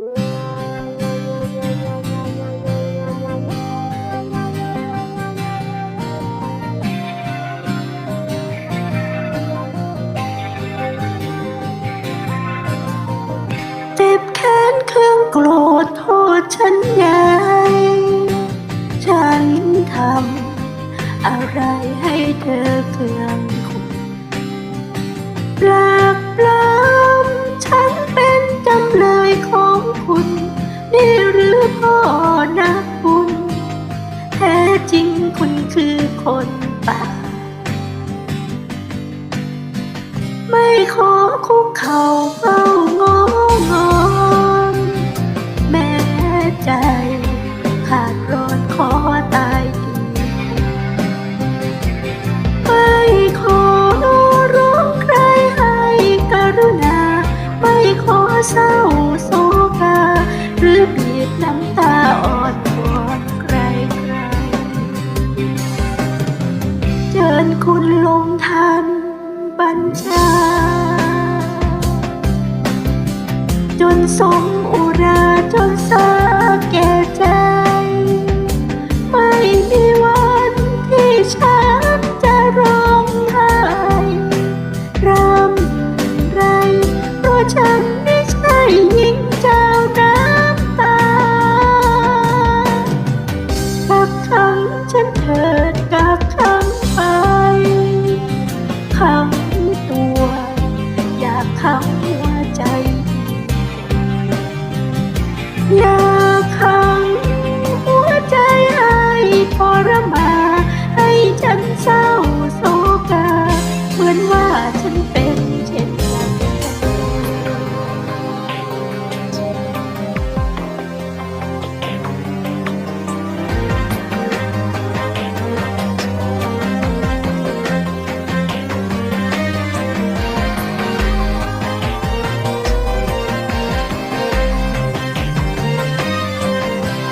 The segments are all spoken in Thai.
เจ็แค้นเครื่องโกรธโทษฉันไง ฉันทำอะไรให้เธอเกลีองคุณปลกรัก ป่ไม่ขอคุกเข่าเฝ้างองอนแม้ใจขาดรอนขอตา นลงทันบัญชา จนสมอุราจนสา ทั้งหัวใจ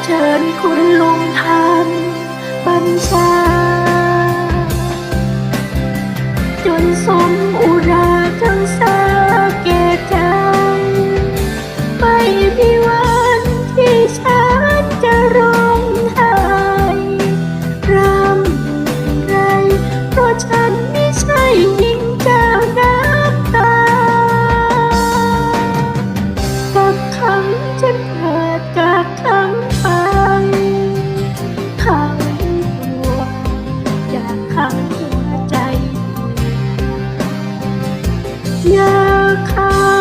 ชิญคุณลุงทันบัญชา จนสมอุระ ครา